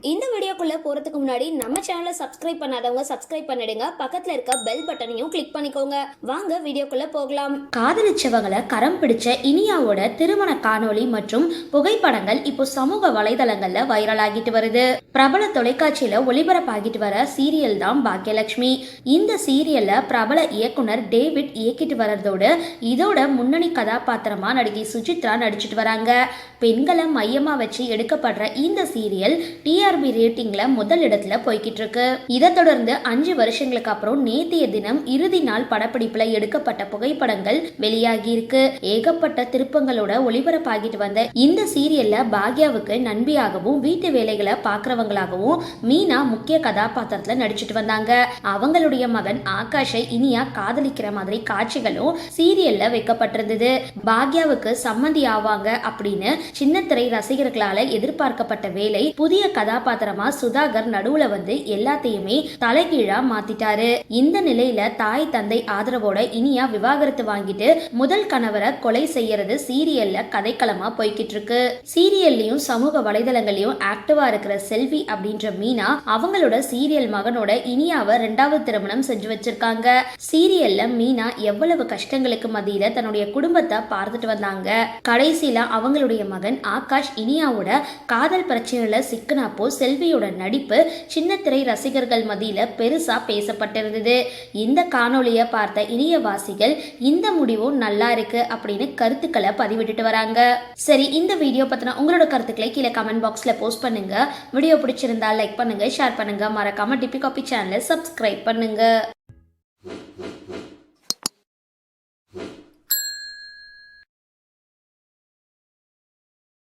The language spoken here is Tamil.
இந்த வீடியோக்குள்ளே போறதுக்கு முன்னாடி நம்ம சேனலை சப்ஸ்கிரைப் பண்ணாதவங்க சப்ஸ்கிரைப் பண்ணிடுங்க. பக்கத்தில் இருக்க பெல் பட்டனையும் கிளிக் பண்ணிக்கோங்க. வாங்க வீடியோக்குள்ளே போகலாம். காதலிச்சவங்களை கரம் பிடிச்ச இனியாவோட திருமண காணொளி மற்றும் புகைப்படங்கள் இப்போ சமூக வலைதளங்களில் வைரல் ஆகிட்டு வருது. பிரபல தொலைக்காட்சியில் ஒளிபரப்பாகிட்டு வர சீரியல் தான் பாக்கியலட்சுமி இந்த சீரியலில் பிரபல இயக்குனர் டேவிட் இயக்கிட்டு வர்றதோடு இதோட முன்னணி கதாபாத்திரமாக நடிகை சுஜித்ரா நடிச்சிட்டு வராங்க. பெண்களை மையமாக வச்சு எடுக்கப்படுற இந்த சீரியல் டிஆர்பி ரேட்டிங் ரேட்டிங்ல முதல் இடத்துல போய்கிட்டு இருக்கு இதை தொடர்ந்து அஞ்சு வருஷங்களுக்கு அப்புறம் நேத்திய தினம் இறுதி நாள் படப்பிடிப்புல எடுக்கப்பட்ட புகைப்படங்கள் வெளியாகி இருக்கு ஏகப்பட்ட திருப்பங்களோட ஒளிபரப்பாகிட்டு வந்த இந்த சீரியல்ல பாக்யாவுக்கு நண்பியாகவும் வீட்டு வேலைகளை பாக்குறவங்களாகவும் மீனா முக்கிய கதாபாத்திரத்துல நடிச்சிட்டு வந்தாங்க. அவங்களுடைய மகன் ஆகாஷை இனியா காதலிக்கிற மாதிரி காட்சிகளும் சீரியல்ல வைக்கப்பட்டிருந்தது. பாக்யாவுக்கு சம்மந்தி ஆவாங்க அப்படின்னு சின்னத்திரை ரசிகர்களால எதிர்பார்க்கப்பட்ட வேலை புதிய கதாபாத்திரமா சுதாகர் நடுவுல வந்து எல்லாத்தையுமே தலைகீழா மாத்திட்டாரு. இந்த நிலையில தாய் தந்தை ஆதரவோட இனியா விவாகரத்து வாங்கிட்டு முதல் கணவரை கொலை செய்யறது சீரியல்ல கதைக்களமா போய்கிட்டு இருக்கு. சீரியல்லையும் சமூக வலைதளங்களையும் ஆக்டிவா இருக்கிற செல்வி அப்படின்ற மீனா அவங்களோட சீரியல் மகனோட இனியாவை ரெண்டாவது திருமணம் செஞ்சு வச்சிருக்காங்க. சீரியல்ல மீனா எவ்வளவு கஷ்டங்களுக்கு மத்தியில தன்னுடைய குடும்பத்தை பார்த்துட்டு வந்தாங்க. கடைசியில அவங்களுடைய மகன் ஆகாஷ் இனியாவோட காதல் பிரச்சனையில சிக்கினப்போ செல்வியோட நடிப்பு சின்னத்திரை ரசிகர்கள் மத்தியில் பெருசா பேசப்பட்டிருந்தது. இந்த காணொளியை பார்த்த இணையவாசிகள் இந்த முடிவும் நல்லா இருக்கு அப்படின்னு கருத்துக்களை பதிவிட்டுட்டு வராங்க. சரி இந்த வீடியோ பற்றின உங்களோட கருத்துக்களை கீழே கமெண்ட் பாக்ஸ்ல போஸ்ட் பண்ணுங்க. வீடியோ பிடிச்சிருந்தா லைக் பண்ணுங்க ஷேர் பண்ணுங்க. மறக்காம டிபி காபி சேனலை சப்ஸ்கிரைப் பண்ணுங்க.